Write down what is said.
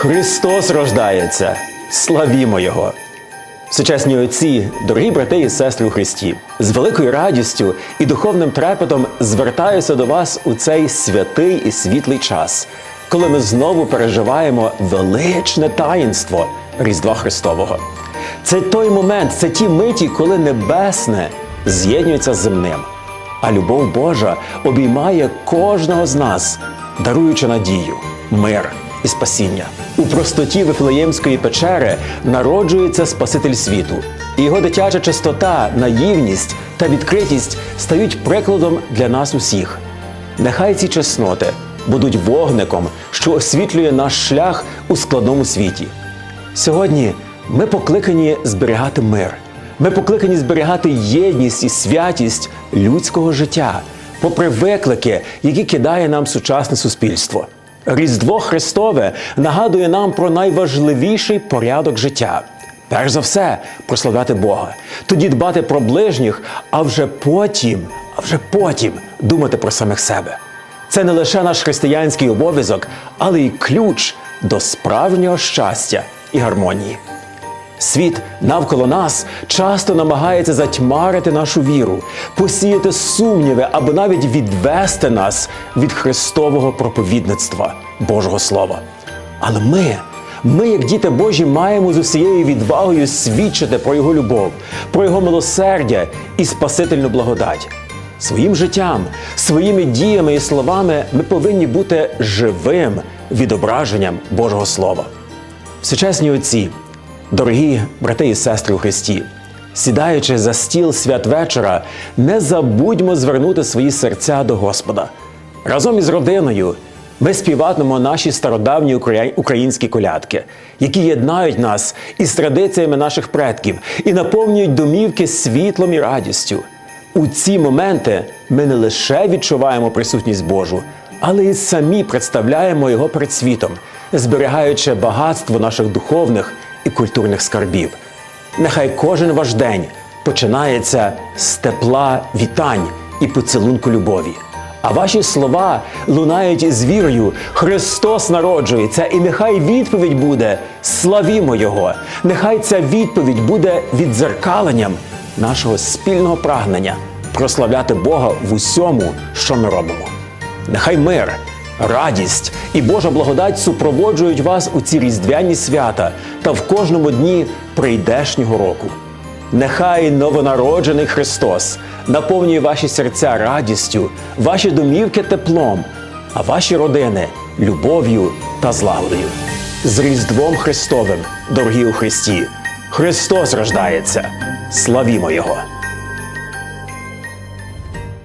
Христос рождається! Славімо Його! Сучасні отці, дорогі брати і сестри у Христі, з великою радістю і духовним трепетом звертаюся до вас у цей святий і світлий час, коли ми знову переживаємо величне таїнство Різдва Христового. Це той момент, це ті миті, коли небесне з'єднується з земним, а любов Божа обіймає кожного з нас, даруючи надію, мир і спасіння. У простоті Вифлеємської печери народжується Спаситель світу, його дитяча чистота, наївність та відкритість стають прикладом для нас усіх. Нехай ці чесноти будуть вогником, що освітлює наш шлях у складному світі. Сьогодні ми покликані зберігати мир. Ми покликані зберігати єдність і святість людського життя, попри виклики, які кидає нам сучасне суспільство. Різдво Христове нагадує нам про найважливіший порядок життя. Перш за все, прославляти Бога, тоді дбати про ближніх, а вже потім, а вже потім думати про самих себе. Це не лише наш християнський обов'язок, але й ключ до справжнього щастя і гармонії. Світ навколо нас часто намагається затьмарити нашу віру, посіяти сумніви або навіть відвести нас від Христового проповідництва Божого Слова. Але ми, ми, як діти Божі, маємо з усією відвагою свідчити про Його любов, про Його милосердя і спасительну благодать. Своїм життям, своїми діями і словами ми повинні бути живим відображенням Божого Слова. Сучасні отці, дорогі брати і сестри у Христі, сідаючи за стіл святвечора, не забудьмо звернути свої серця до Господа. Разом із родиною ми співатимемо наші стародавні українські колядки, які єднають нас із традиціями наших предків і наповнюють домівки світлом і радістю. У ці моменти ми не лише відчуваємо присутність Божу, але й самі представляємо його перед світом, зберігаючи багатство наших духовних і культурних скарбів. Нехай кожен ваш день починається з тепла вітань і поцілунку любові. А ваші слова лунають з вірою. Христос народжується, і нехай відповідь буде славімо Його. Нехай ця відповідь буде віддзеркаленням нашого спільного прагнення прославляти Бога в усьому, що ми робимо. Нехай мир, радість і Божа благодать супроводжують вас у ці різдвяні свята та в кожному дні прийдешнього року. Нехай новонароджений Христос наповнює ваші серця радістю, ваші домівки теплом, а ваші родини любов'ю та злагодою. З Різдвом Христовим, дорогі у Христі! Христос рождається! Славімо Його!